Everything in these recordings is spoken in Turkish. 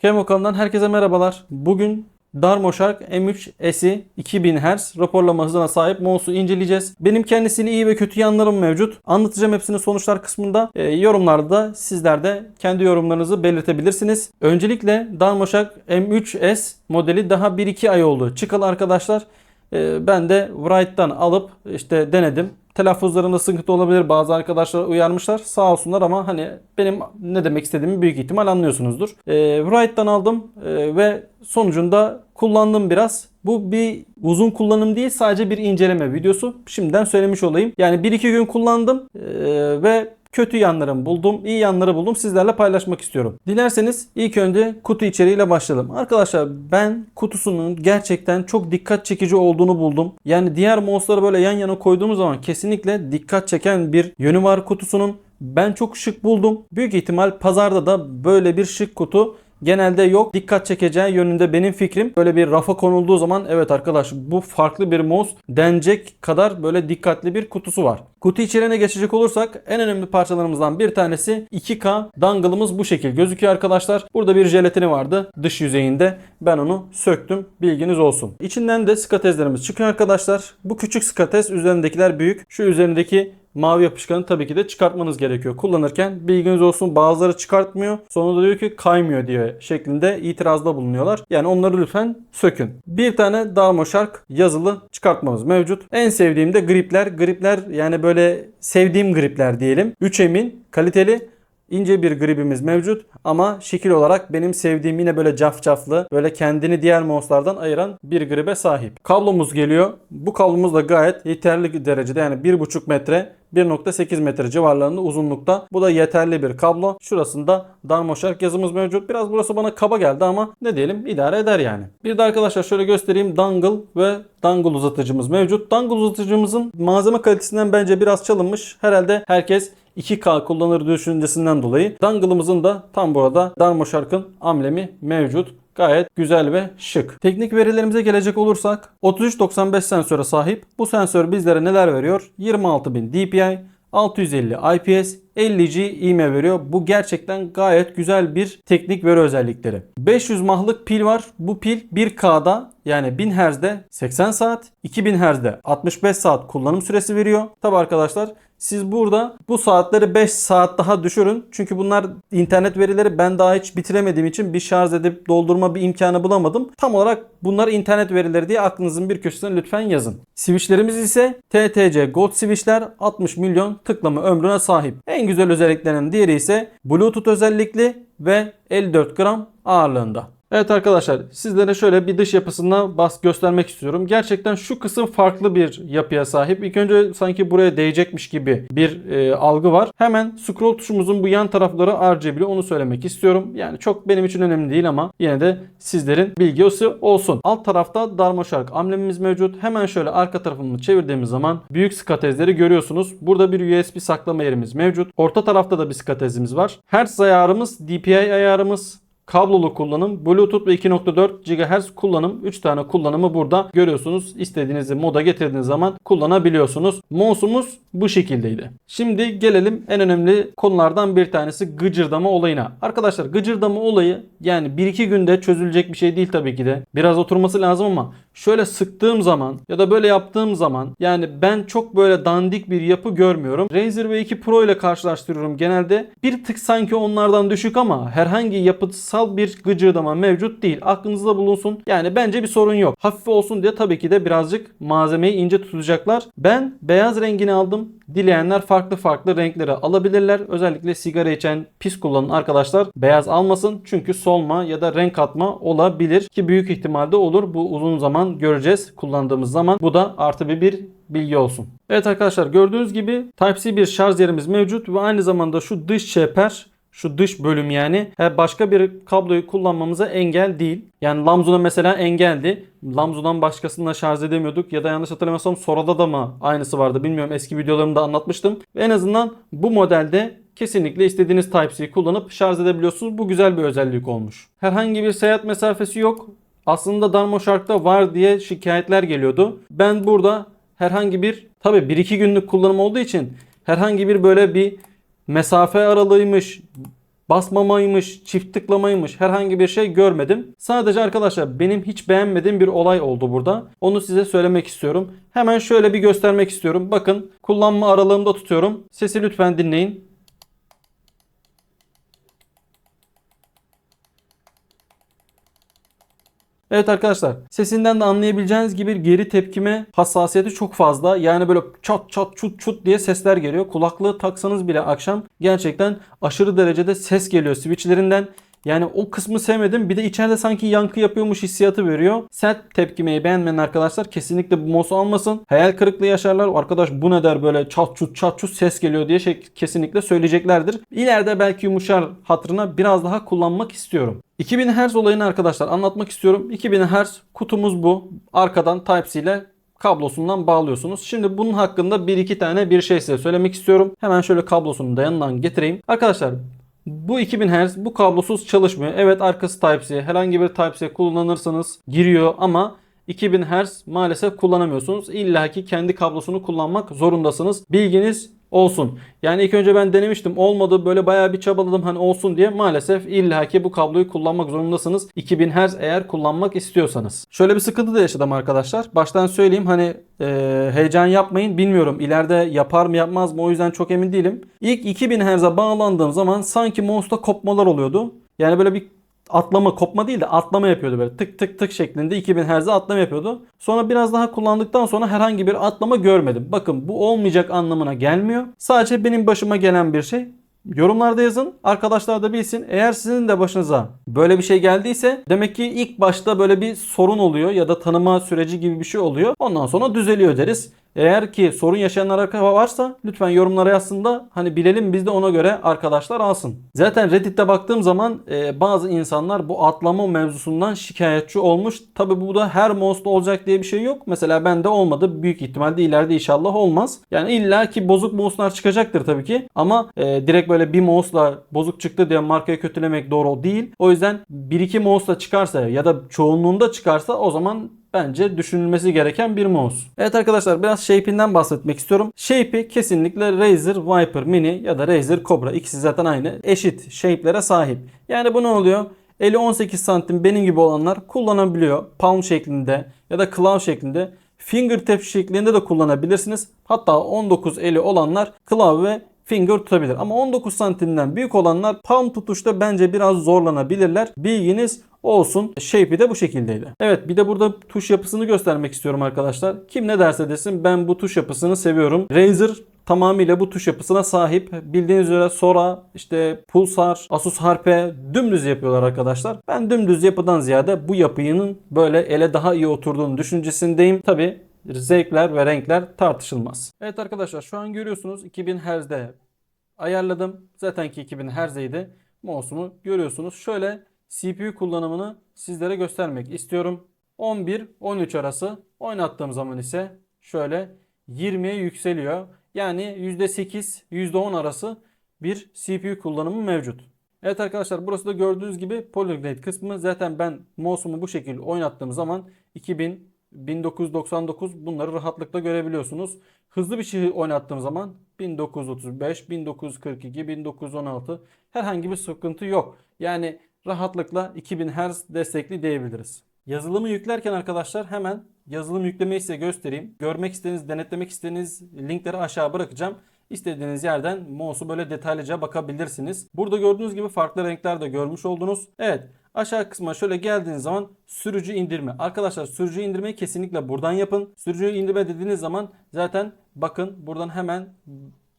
Kemo kanalından herkese merhabalar. Bugün Darmoshark M3S'i 2000 Hz raporlama hızına sahip mouse'u inceleyeceğiz. Benim kendisini iyi ve kötü yanlarım mevcut. Anlatacağım hepsini sonuçlar kısmında. E, yorumlarda da sizler de kendi yorumlarınızı belirtebilirsiniz. Öncelikle Darmoshark M3S modeli daha 1-2 ay oldu. Çıkalı arkadaşlar. E, ben de Wright'tan alıp işte denedim. Telaffuzlarında sıkıntı olabilir. Bazı arkadaşlar uyarmışlar. Sağ olsunlar ama hani benim ne demek istediğimi büyük ihtimal anlıyorsunuzdur. E, Wright'tan aldım e, ve sonucunda kullandım biraz. Bu bir uzun kullanım değil sadece bir inceleme videosu. Şimdiden söylemiş olayım. Yani 1-2 gün kullandım e, ve kötü yanlarımı buldum, iyi yanları buldum. Sizlerle paylaşmak istiyorum. Dilerseniz ilk önce kutu içeriğiyle başlayalım. Arkadaşlar ben kutusunun gerçekten çok dikkat çekici olduğunu buldum. Yani diğer mouse'ları böyle yan yana koyduğumuz zaman kesinlikle dikkat çeken bir yönü var kutusunun. Ben çok şık buldum. Büyük ihtimal pazarda da böyle bir şık kutu genelde yok. Dikkat çekeceği yönünde benim fikrim. Böyle bir rafa konulduğu zaman evet arkadaş bu farklı bir mouse denecek kadar böyle dikkatli bir kutusu var. Kutu içeriğine geçecek olursak en önemli parçalarımızdan bir tanesi 2K dangle'ımız bu şekil gözüküyor arkadaşlar. Burada bir jelatini vardı dış yüzeyinde. Ben onu söktüm. Bilginiz olsun. İçinden de skatezlerimiz çıkıyor arkadaşlar. Bu küçük skatez üzerindekiler büyük. Şu üzerindeki mavi yapışkanı tabii ki de çıkartmanız gerekiyor. Kullanırken bilginiz olsun bazıları çıkartmıyor. Sonra da diyor ki kaymıyor diye şeklinde itirazda bulunuyorlar. Yani onları lütfen sökün. Bir tane Darmoshark yazılı çıkartmamız mevcut. En sevdiğim de gripler. Gripler yani böyle sevdiğim gripler diyelim. 3M'in kaliteli ince bir gribimiz mevcut ama şekil olarak benim sevdiğim yine böyle cafcaflı böyle kendini diğer mouse'lardan ayıran bir gribe sahip. Kablomuz geliyor. Bu kablomuz da gayet yeterli derecede yani 1.5 metre 1.8 metre civarlarında uzunlukta. Bu da yeterli bir kablo. Şurasında Darmoshark yazımız mevcut. Biraz burası bana kaba geldi ama ne diyelim idare eder yani. Bir de arkadaşlar şöyle göstereyim. Dangle ve dangle uzatıcımız mevcut. Dangle uzatıcımızın malzeme kalitesinden bence biraz çalınmış. Herhalde herkes 2K kullanır düşüncesinden dolayı dangle'ımızın da tam burada Darmoshark'ın amblemi mevcut. Gayet güzel ve şık. Teknik verilerimize gelecek olursak 3395 sensöre sahip. Bu sensör bizlere neler veriyor? 26000 DPI, 650 IPS, 50G ivme veriyor. Bu gerçekten gayet güzel bir teknik veri özellikleri. 500 mahlık pil var. Bu pil 1K'da yani 1000 Hz'de 80 saat, 2000 Hz'de 65 saat kullanım süresi veriyor. Tabi arkadaşlar siz burada bu saatleri 5 saat daha düşürün. Çünkü bunlar internet verileri ben daha hiç bitiremediğim için bir şarj edip doldurma bir imkanı bulamadım. Tam olarak bunlar internet verileri diye aklınızın bir köşesine lütfen yazın. Switchlerimiz ise TTC Gold switchler 60 milyon tıklama ömrüne sahip. En güzel özelliklerinden diğeri ise Bluetooth özellikli ve 54 gram ağırlığında. Evet arkadaşlar sizlere şöyle bir dış yapısına bas göstermek istiyorum. Gerçekten şu kısım farklı bir yapıya sahip. İlk önce sanki buraya değecekmiş gibi bir e, algı var. Hemen scroll tuşumuzun bu yan tarafları RGB'li onu söylemek istiyorum. Yani çok benim için önemli değil ama yine de sizlerin bilgisi olsun. Alt tarafta Darmoshark amblemimiz mevcut. Hemen şöyle arka tarafını çevirdiğimiz zaman büyük skatezleri görüyorsunuz. Burada bir USB saklama yerimiz mevcut. Orta tarafta da bir skatezimiz var. Hertz ayarımız, DPI ayarımız, kablolu kullanım, Bluetooth ve 2.4 GHz kullanım 3 tane kullanımı burada görüyorsunuz. İstediğinizi moda getirdiğiniz zaman kullanabiliyorsunuz. Mouse'umuz bu şekildeydi. Şimdi gelelim en önemli konulardan bir tanesi gıcırdama olayına. Arkadaşlar gıcırdama olayı yani 1-2 günde çözülecek bir şey değil tabii ki de. Biraz oturması lazım ama şöyle sıktığım zaman ya da böyle yaptığım zaman yani ben çok böyle dandik bir yapı görmüyorum. Razer V2 Pro ile karşılaştırıyorum genelde. Bir tık sanki onlardan düşük ama herhangi yapısal bir gıcırdama mevcut değil. Aklınızda bulunsun. Yani bence bir sorun yok. Hafif olsun diye tabii ki de birazcık malzemeyi ince tutacaklar. Ben beyaz rengini aldım. Dileyenler farklı farklı renkleri alabilirler. Özellikle sigara içen pis kullanan arkadaşlar beyaz almasın. Çünkü solma ya da renk atma olabilir ki büyük ihtimalde olur. Bu uzun zaman göreceğiz kullandığımız zaman. Bu da artı bir, bir bilgi olsun. Evet arkadaşlar gördüğünüz gibi Type-C bir şarj yerimiz mevcut ve aynı zamanda şu dış çeper şu dış bölüm yani başka bir kabloyu kullanmamıza engel değil. Yani Lamzu'na mesela engeldi. Lamzu'dan başkasını şarj edemiyorduk ya da yanlış hatırlamıyorsam Sora'da da mı aynısı vardı bilmiyorum eski videolarımda anlatmıştım. Ve en azından bu modelde kesinlikle istediğiniz Type-C kullanıp şarj edebiliyorsunuz. Bu güzel bir özellik olmuş. Herhangi bir seyahat mesafesi yok. Aslında Darmoshark'ta var diye şikayetler geliyordu. Ben burada herhangi bir tabi 1-2 günlük kullanım olduğu için herhangi bir böyle bir mesafe aralığıymış basmamaymış, çift tıklamaymış herhangi bir şey görmedim. Sadece arkadaşlar benim hiç beğenmediğim bir olay oldu burada. Onu size söylemek istiyorum. Hemen şöyle bir göstermek istiyorum. Bakın kullanma aralığımda tutuyorum. Sesi lütfen dinleyin. Evet arkadaşlar sesinden de anlayabileceğiniz gibi geri tepkime hassasiyeti çok fazla. Yani böyle çat çat çut çut diye sesler geliyor. Kulaklığı taksanız bile akşam gerçekten aşırı derecede ses geliyor switchlerinden. Yani o kısmı sevmedim. Bir de içeride sanki yankı yapıyormuş hissiyatı veriyor. Sert tepkimeyi beğenmeyen arkadaşlar kesinlikle bu mouse'u almasın. Hayal kırıklığı yaşarlar. Arkadaş bu ne der böyle çat çut çat çut ses geliyor diye şey kesinlikle söyleyeceklerdir. İleride belki yumuşar hatırına biraz daha kullanmak istiyorum. 2000 Hz olayını arkadaşlar anlatmak istiyorum. 2000 Hz kutumuz bu. Arkadan Type-C ile kablosundan bağlıyorsunuz. Şimdi bunun hakkında bir iki tane bir şey size söylemek istiyorum. Hemen şöyle kablosunu da getireyim. Arkadaşlar bu 2000 Hz bu kablosuz çalışmıyor. Evet arkası Type-C. Herhangi bir Type-C kullanırsanız giriyor ama 2000 Hz maalesef kullanamıyorsunuz. İlla ki kendi kablosunu kullanmak zorundasınız. Bilginiz olsun. Yani ilk önce ben denemiştim. Olmadı böyle bayağı bir çabaladım hani olsun diye. Maalesef illa ki bu kabloyu kullanmak zorundasınız. 2000 Hz eğer kullanmak istiyorsanız. Şöyle bir sıkıntı da yaşadım arkadaşlar. Baştan söyleyeyim hani e, heyecan yapmayın. Bilmiyorum ileride yapar mı yapmaz mı o yüzden çok emin değilim. İlk 2000 Hz'e bağlandığım zaman sanki mouse'da kopmalar oluyordu. Yani böyle bir atlama kopma değil de atlama yapıyordu böyle tık tık tık şeklinde 2000 Hz'e atlama yapıyordu. Sonra biraz daha kullandıktan sonra herhangi bir atlama görmedim. Bakın bu olmayacak anlamına gelmiyor. Sadece benim başıma gelen bir şey. Yorumlarda yazın. Arkadaşlar da bilsin. Eğer sizin de başınıza böyle bir şey geldiyse demek ki ilk başta böyle bir sorun oluyor ya da tanıma süreci gibi bir şey oluyor. Ondan sonra düzeliyor deriz. Eğer ki sorun yaşayanlar varsa lütfen yorumlara yazsın da hani bilelim biz de ona göre arkadaşlar alsın. Zaten Reddit'te baktığım zaman e, bazı insanlar bu atlama mevzusundan şikayetçi olmuş. Tabi bu da her mouse'da olacak diye bir şey yok. Mesela bende olmadı. Büyük ihtimalle ileride inşallah olmaz. Yani illa ki bozuk mouse'lar çıkacaktır tabii ki. Ama e, direkt böyle bir mouse'la bozuk çıktı diye markayı kötülemek doğru değil. O yüzden bir iki mouse'la çıkarsa ya da çoğunluğunda çıkarsa o zaman bence düşünülmesi gereken bir mouse. Evet arkadaşlar biraz shape'inden bahsetmek istiyorum. Shape'i kesinlikle Razer Viper Mini ya da Razer Cobra ikisi zaten aynı eşit shape'lere sahip. Yani bu ne oluyor? Eli 18 santim benim gibi olanlar kullanabiliyor. Palm şeklinde ya da claw şeklinde. Fingertip şeklinde de kullanabilirsiniz. Hatta 19 eli olanlar claw ve finger tutabilir. Ama 19 santimden büyük olanlar palm tutuşta bence biraz zorlanabilirler. Bilginiz olsun. Shape'i de bu şekildeydi. Evet bir de burada tuş yapısını göstermek istiyorum arkadaşlar. Kim ne derse desin ben bu tuş yapısını seviyorum. Razer tamamıyla bu tuş yapısına sahip. Bildiğiniz üzere Sora, işte Pulsar, Asus Harpe dümdüz yapıyorlar arkadaşlar. Ben dümdüz yapıdan ziyade bu yapının böyle ele daha iyi oturduğunu düşüncesindeyim. Tabi zevkler ve renkler tartışılmaz. Evet arkadaşlar şu an görüyorsunuz 2000 Hz'de ayarladım. Zaten ki 2000 Hz'deydi. Mouse'umu görüyorsunuz. Şöyle CPU kullanımını sizlere göstermek istiyorum. 11-13 arası oynattığım zaman ise şöyle 20'ye yükseliyor. Yani %8, %10 arası bir CPU kullanımı mevcut. Evet arkadaşlar burası da gördüğünüz gibi Polyglide kısmı. Zaten ben mouse'umu bu şekilde oynattığım zaman 2000, 1999 bunları rahatlıkla görebiliyorsunuz. Hızlı bir şey oynattığım zaman 1935, 1942, 1916 herhangi bir sıkıntı yok. Yani rahatlıkla 2000 Hz destekli diyebiliriz. Yazılımı yüklerken arkadaşlar hemen yazılım yüklemeyi size göstereyim. Görmek istediğiniz, denetlemek istediğiniz linkleri aşağı bırakacağım. İstediğiniz yerden mouse'u böyle detaylıca bakabilirsiniz. Burada gördüğünüz gibi farklı renkler de görmüş oldunuz. Evet aşağı kısma şöyle geldiğiniz zaman sürücü indirme. Arkadaşlar sürücü indirmeyi kesinlikle buradan yapın. Sürücü indirme dediğiniz zaman zaten bakın buradan hemen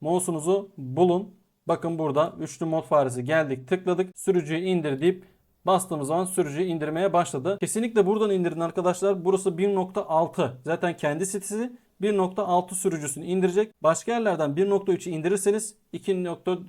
mouse'unuzu bulun. Bakın burada üçlü mod faresi geldik tıkladık sürücüyü indir deyip bastığımız zaman sürücüyü indirmeye başladı. Kesinlikle buradan indirin arkadaşlar. Burası 1.6 zaten kendi sitesi 1.6 sürücüsünü indirecek. Başka yerlerden 1.3'ü indirirseniz 2.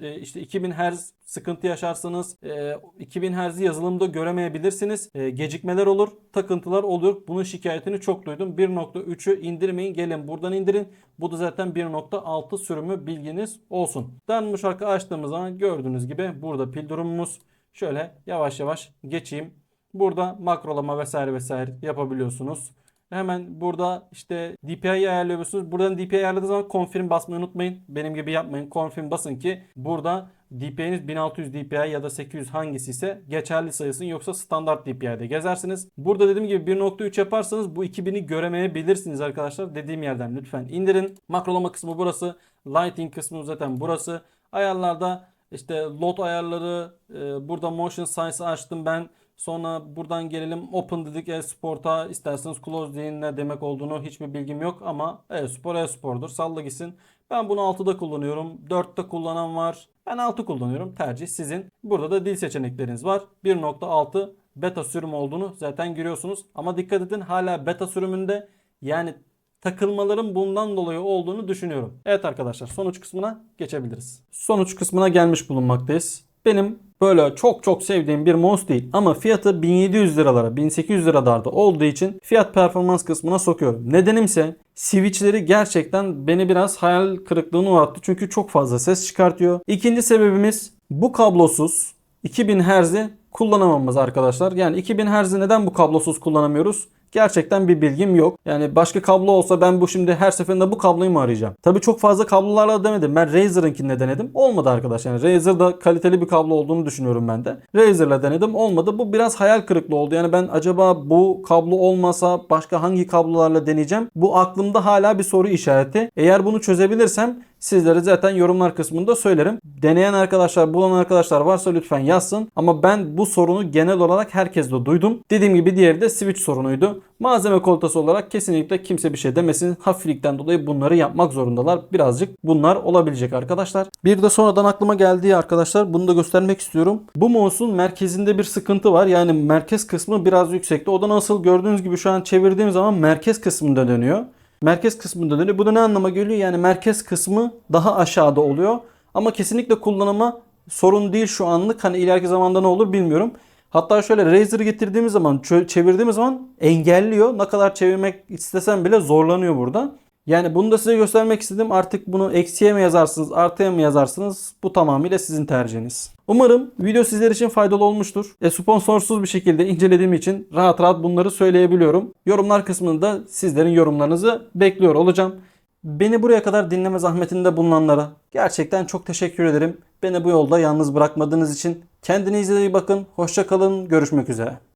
e, işte 2000 Hz sıkıntı yaşarsanız e, 2000 Hz'i yazılımda göremeyebilirsiniz. E, gecikmeler olur, takıntılar olur. Bunun şikayetini çok duydum. 1.3'ü indirmeyin. Gelin buradan indirin. Bu da zaten 1.6 sürümü bilginiz olsun. Ben bu şarkı açtığımız zaman gördüğünüz gibi burada pil durumumuz. Şöyle yavaş yavaş geçeyim. Burada makrolama vesaire vesaire yapabiliyorsunuz. Hemen burada işte DPI ayarlıyorsunuz. Buradan DPI ayarladığınız zaman confirm basmayı unutmayın. Benim gibi yapmayın. Confirm basın ki burada DPI'niz 1600 DPI ya da 800 hangisi ise geçerli sayısın yoksa standart DPI'de gezersiniz. Burada dediğim gibi 1.3 yaparsanız bu 2000'i göremeyebilirsiniz arkadaşlar. Dediğim yerden lütfen indirin. Makrolama kısmı burası. Lighting kısmı zaten burası. Ayarlarda işte load ayarları, e, burada motion size açtım ben. Sonra buradan gelelim open dedik e-sport'a isterseniz close deyin ne demek olduğunu hiçbir bilgim yok ama e-spor e-spordur salla gitsin. Ben bunu 6'da kullanıyorum. 4'te kullanan var. Ben 6 kullanıyorum. Tercih sizin. Burada da dil seçenekleriniz var. 1.6 beta sürüm olduğunu zaten görüyorsunuz. Ama dikkat edin hala beta sürümünde yani takılmaların bundan dolayı olduğunu düşünüyorum. Evet arkadaşlar sonuç kısmına geçebiliriz. Sonuç kısmına gelmiş bulunmaktayız. Benim böyle çok çok sevdiğim bir mouse değil ama fiyatı 1700 liralara 1800 liralarda olduğu için fiyat performans kısmına sokuyorum. Nedenimse switchleri gerçekten beni biraz hayal kırıklığına uğrattı çünkü çok fazla ses çıkartıyor. İkinci sebebimiz bu kablosuz 2000 Hz'i kullanamamız arkadaşlar. Yani 2000 Hz'i neden bu kablosuz kullanamıyoruz? Gerçekten bir bilgim yok. Yani başka kablo olsa ben bu şimdi her seferinde bu kabloyu mu arayacağım? Tabii çok fazla kablolarla denedim. Ben Razer'ınkini denedim. Olmadı arkadaş. Yani Razer'da kaliteli bir kablo olduğunu düşünüyorum ben de. Razer'la denedim. Olmadı. Bu biraz hayal kırıklığı oldu. Yani ben acaba bu kablo olmasa başka hangi kablolarla deneyeceğim? Bu aklımda hala bir soru işareti. Eğer bunu çözebilirsem sizlere zaten yorumlar kısmında söylerim. Deneyen arkadaşlar, bulan arkadaşlar varsa lütfen yazsın. Ama ben bu sorunu genel olarak herkeste duydum. Dediğim gibi diğeri de switch sorunuydu. Malzeme kalitesi olarak kesinlikle kimse bir şey demesin. Hafiflikten dolayı bunları yapmak zorundalar. Birazcık bunlar olabilecek arkadaşlar. Bir de sonradan aklıma geldiği arkadaşlar bunu da göstermek istiyorum. Bu mouse'un merkezinde bir sıkıntı var. Yani merkez kısmı biraz yüksekte. O da nasıl gördüğünüz gibi şu an çevirdiğim zaman merkez kısmında dönüyor. Merkez kısmında dönüyor. Bu da ne anlama geliyor? Yani merkez kısmı daha aşağıda oluyor. Ama kesinlikle kullanıma sorun değil şu anlık. Hani ileriki zamanda ne olur bilmiyorum. Hatta şöyle Razer'ı getirdiğimiz zaman, çevirdiğimiz zaman engelliyor. Ne kadar çevirmek istesem bile zorlanıyor burada. Yani bunu da size göstermek istedim. Artık bunu eksiye mi yazarsınız, artıya mı yazarsınız? Bu tamamıyla sizin tercihiniz. Umarım video sizler için faydalı olmuştur. E, sponsorsuz bir şekilde incelediğim için rahat rahat bunları söyleyebiliyorum. Yorumlar kısmında sizlerin yorumlarınızı bekliyor olacağım. Beni buraya kadar dinleme zahmetinde bulunanlara gerçekten çok teşekkür ederim. Beni bu yolda yalnız bırakmadığınız için kendinize iyi bakın. Hoşça kalın. Görüşmek üzere.